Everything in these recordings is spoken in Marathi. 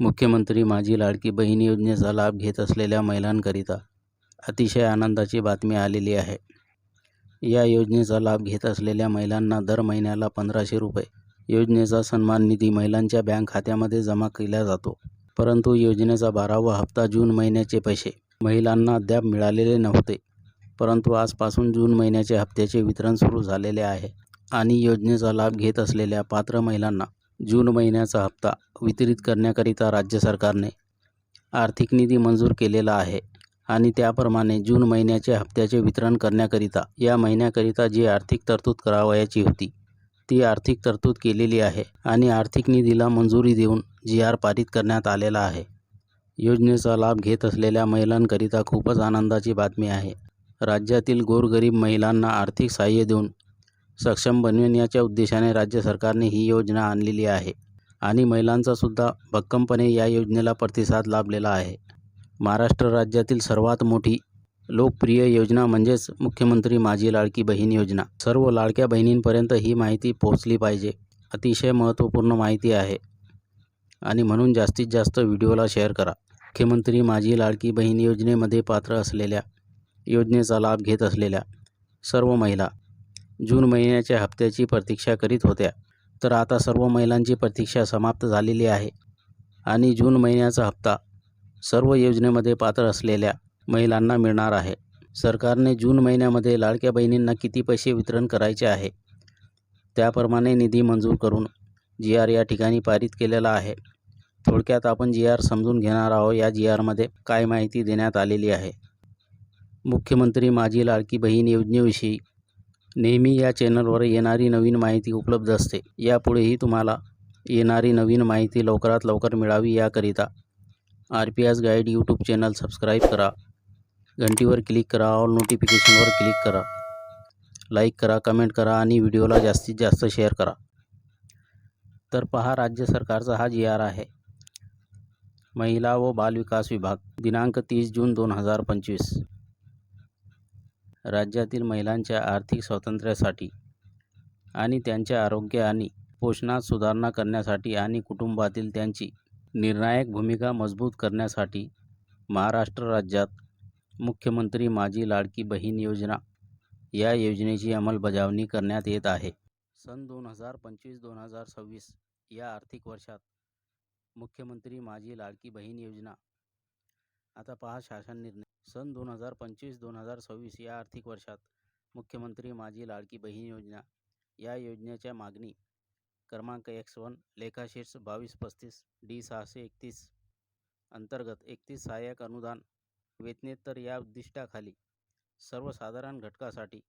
मुख्यमंत्री माझी लाडकी बहीण योजनेचा लाभ घेत असलेल्या महिलांकरिता अतिशय आनंदाची बातमी आलेली आहे. या योजनेचा लाभ घेत असलेल्या महिलांना दर महिन्याला पंधराशे रुपये योजनेचा सन्मान निधी महिलांच्या बँक खात्यामध्ये जमा केला जातो. परंतु योजनेचा बारावा हप्ता जून महिन्याचे पैसे महिलांना अद्याप मिळालेले नव्हते. परंतु आजपासून जून महिन्याच्या हप्त्याचे वितरण सुरू झालेले आहे आणि योजनेचा लाभ घेत असलेल्या पात्र महिलांना जून महिन्याचा हप्ता वितरित करण्याकरिता राज्य सरकारने आर्थिक निधी मंजूर केलेला आहे आणि त्याप्रमाणे जून महिन्याच्या हप्त्याचे वितरण करण्याकरिता या महिन्याकरिता जी आर्थिक तरतूद करावयाची होती ती आर्थिक तरतूद केलेली आहे आणि आर्थिक निधीला मंजुरी देऊन जी आर पारित करण्यात आलेला आहे. योजनेचा लाभ घेत असलेल्या महिलांकरिता खूपच आनंदाची बातमी आहे. राज्यातील गोरगरीब महिलांना आर्थिक सहाय्य देऊन सक्षम बनविण्याच्या उद्देशाने राज्य सरकारने ही योजना आणलेली आहे. आणि महिलांचा सुद्धा भक्कमपणे या योजनेला प्रतिसाद लाभलेला आहे. महाराष्ट्र राज्यातील सर्वात मोठी लोकप्रिय योजना म्हणजेच मुख्यमंत्री माझी लाडकी बहीण योजना. सर्व लाडक्या बहिणींपर्यंत ही माहिती पोहोचली पाहिजे. अतिशय महत्त्वपूर्ण माहिती आहे. आणि म्हणून जास्तीत जास्त व्हिडिओला शेअर करा. मुख्यमंत्री माझी लाडकी बहीण योजनेमध्ये पात्र असलेल्या योजनेचा लाभ घेत असलेल्या सर्व महिला जून महिन्याच्या हप्त्याची प्रतीक्षा करीत होत्या. तर आता सर्व महिलांची प्रतीक्षा समाप्त झालेली आहे. आणि जून महिन्याचा हप्ता सर्व योजनेमध्ये पात्र असलेल्या महिलांना मिळणार आहे. सरकारने जून महिन्यामध्ये लाडक्या बहिणींना किती पैसे वितरण करायचे आहे? त्याप्रमाणे निधी मंजूर करून जी आर या ठिकाणी पारित केलेला आहे. थोडक्यात आपण जी आर समजून घेणार आहोत. या जी आरमध्ये काय माहिती देण्यात आलेली आहे. मुख्यमंत्री माझी लाडकी बहीण योजनेविषयी नेहमी या चॅनलवर येणारी नवीन माहिती उपलब्ध असते. यापुढेही तुम्हाला येणारी नवीन माहिती लवकरात लवकर मिळावी याकरिता R P S guide YouTube channel subscribe करा. घंटीवर क्लिक करा ऑल नोटिफिकेशनवर क्लिक करा. लाईक करा कमेंट करा आणि व्हिडिओला जास्तीत जास्त शेअर करा. तर पहा राज्य सरकारचा हा जी आर आहे. महिला व बालविकास विभाग दिनांक तीस जून दोन हजार पंचवीस. राज्यातील महिलांच्या आर्थिक स्वातंत्र्यासाठी आणि त्यांच्या आरोग्य आणि पोषणात सुधारणा करण्यासाठी आणि कुटुंबातील त्यांची निर्णायक भूमिका मजबूत करण्यासाठी महाराष्ट्र राज्यात मुख्यमंत्री माझी लाडकी बहीण योजना या योजनेची अंमलबजावणी करण्यात येत आहे. सन दोन हजार पंचवीस दोन हजार सव्वीस या आर्थिक वर्षात मुख्यमंत्री माझी लाडकी बहीण योजना. आता पहा शासन निर्णय. सन दोन हजार पंचवीस दोन हजार सव्वीस या आर्थिक वर्षात मुख्यमंत्री माझी लाडकी बहीण योजना या योजनेच्या मागणी क्रमांक एक्स वन लेखाशीर्ष बावीस पस्तीस डी सहाशे एकतीस अंतर्गत एकतीस सहाय्यक अनुदान वेतनेतर या उद्दिष्टाखाली सर्वसाधारण घटकासाठी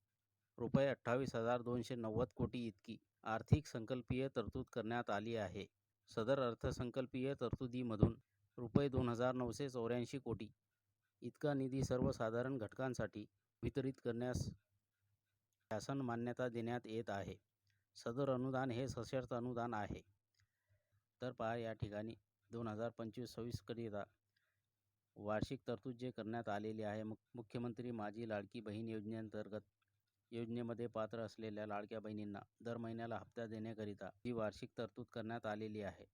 रुपये अठ्ठावीस हजार दोनशे नव्वद कोटी इतकी आर्थिक संकल्पीय तरतूद करण्यात आली आहे. सदर अर्थसंकल्पीय तरतुदीमधून रुपये दोन हजार नऊशे चौऱ्याऐंशी कोटी इतका निधी सर्वसाधारण घटकांसाठी वितरित करण्यास शासन मान्यता देण्यात येत आहे. सदर अनुदान हे सशर्त अनुदान आहे. तर पहा या ठिकाणी दोन हजार पंचवीस सव्वीसकरिता वार्षिक तरतूद जे करण्यात आलेली आहे मु मुख्यमंत्री माझी लाडकी बहीण योजनेअंतर्गत योजनेमध्ये पात्र असलेल्या लाडक्या बहिणींना दर महिन्याला हप्ता देण्याकरिता ही वार्षिक तरतूद करण्यात आलेली आहे.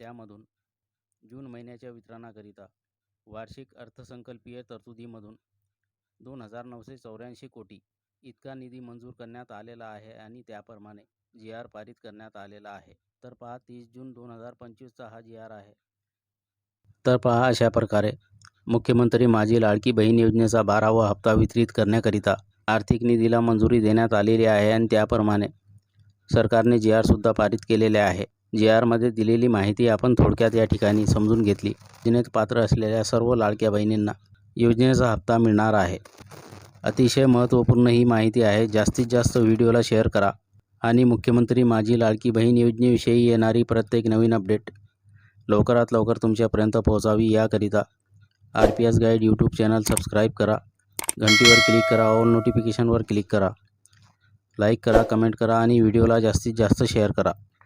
त्यामधून जून महिन्याच्या वितरणाकरिता वार्षिक अर्थसंकल्पीय तरतुदीमधून दोन हजार नऊशे चौऱ्याऐंशी कोटी इतका निधी मंजूर करण्यात आलेला आहे आणि त्याप्रमाणे जी आर पारित करण्यात आलेला आहे. तर पहा तीस जून दोन हजार पंचवीसचा हा जी आर आहे. तर पहा अशा प्रकारे मुख्यमंत्री माझी लाडकी बहीण योजनेचा बारावा हप्ता वितरित करण्याकरिता आर्थिक निधीला मंजुरी देण्यात आलेली आहे आणि त्याप्रमाणे सरकारने जी आरसुद्धा पारित केलेले आहे. जी आरमध्ये दिलेली माहिती आपण थोडक्यात या ठिकाणी समजून घेतली. योजनेत पात्र असलेल्या सर्व लाडक्या बहिणींना योजनेचा हप्ता मिळणार आहे. अतिशय महत्त्वपूर्ण ही माहिती आहे. जास्तीत जास्त व्हिडिओला शेअर करा आणि मुख्यमंत्री माझी लाडकी बहीण योजनेविषयी येणारी प्रत्येक नवीन अपडेट लवकरात लवकर तुमच्यापर्यंत पोहोचावी याकरिता R P S guide YouTube channel subscribe करा. घंटीवर क्लिक करा. ऑल नोटिफिकेशनवर क्लिक करा. लाईक करा कमेंट करा आणि व्हिडिओला जास्तीत जास्त शेअर करा.